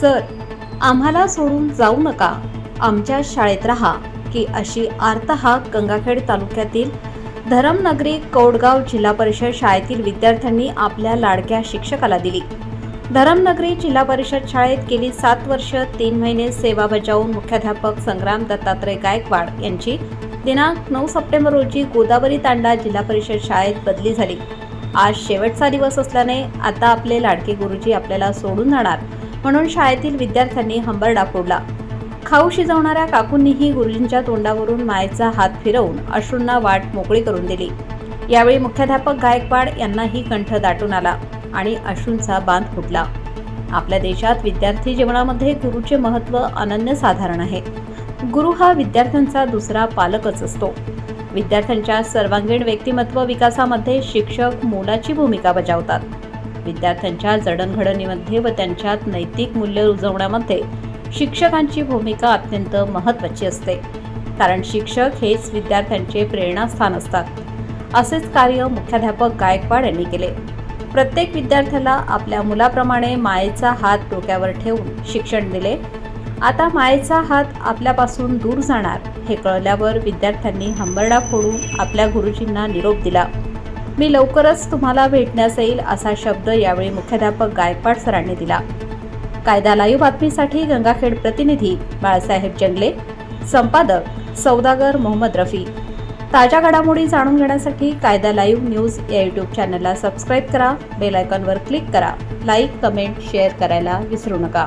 Sir आम्हाला सोडून जाऊ नका. आमच्या शाळेत राहा की अशी आर्तहाक गंगाखेड तालुक्यातील धरमनगरी कौडगाव जिल्हा परिषद शाळेतील विद्यार्थ्यांनी आपल्या लाडक्या शिक्षकाला दिली. धरमनगरी जिल्हा परिषद शाळेत गेली सात वर्ष तीन महिने सेवा बजावून मुख्याध्यापक संग्राम दत्तात्रय गायकवाड यांची दिनांक नऊ सप्टेंबर रोजी गोदावरी तांडा जिल्हा परिषद शाळेत बदली झाली. आज शेवटचा दिवस असल्याने आता आपले लाडके गुरुजी आपल्याला सोडून जाणार. म्हणून शाळेतील विद्यार्थ्यांनी हंबरडा फोडला. खाऊ शिजवणाऱ्या काकूंनीही गुरुजींच्या तोंडावरून मायेचा हात फिरवून अश्रूंना वाट मोकळी करून दिली. यावेळी मुख्याध्यापक गायकवाड यांनाही कंठ दाटून आला आणि अश्रूंचा बांध फुटला. आपल्या देशात विद्यार्थी जीवनामध्ये गुरुचे महत्त्व अनन्यसाधारण आहे. गुरु हा विद्यार्थ्यांचा दुसरा पालकच असतो. विद्यार्थ्यांच्या सर्वांगीण व्यक्तिमत्व विकासामध्ये शिक्षक मोलाची भूमिका बजावतात. विद्यार्थ्यांच्या जडणघडणीमध्ये व त्यांच्यात नैतिक मूल्य रुजवण्यामध्ये शिक्षकांची भूमिका अत्यंत महत्त्वाची असते. कारण शिक्षक हेच विद्यार्थ्यांचे प्रेरणास्थान असतात. असेच कार्य मुख्याध्यापक गायकवाड यांनी केले. प्रत्येक विद्यार्थ्याला आपल्या मुलाप्रमाणे मायेचा हात डोक्यावर ठेवून शिक्षण दिले. आता मायेचा हात आपल्यापासून दूर जाणार हे कळल्यावर विद्यार्थ्यांनी हंबरडा फोडून आपल्या गुरुजींना निरोप दिला. मी लवकरच तुम्हाला भेटण्यास येईल असा शब्द यावेळी मुख्याध्यापक गायकवाड सरांनी दिला. कायदा लाईव्ह बातमीसाठी गंगाखेड प्रतिनिधी बाळासाहेब जंगले. संपादक सौदागर मोहम्मद रफी. ताज्या घडामोडी जाणून घेण्यासाठी कायदा लाईव्ह न्यूज या यूट्यूब चॅनलला सबस्क्राईब करा बेल आयकॉनवर क्लिक करा. लाईक कमेंट शेअर करायला विसरू नका.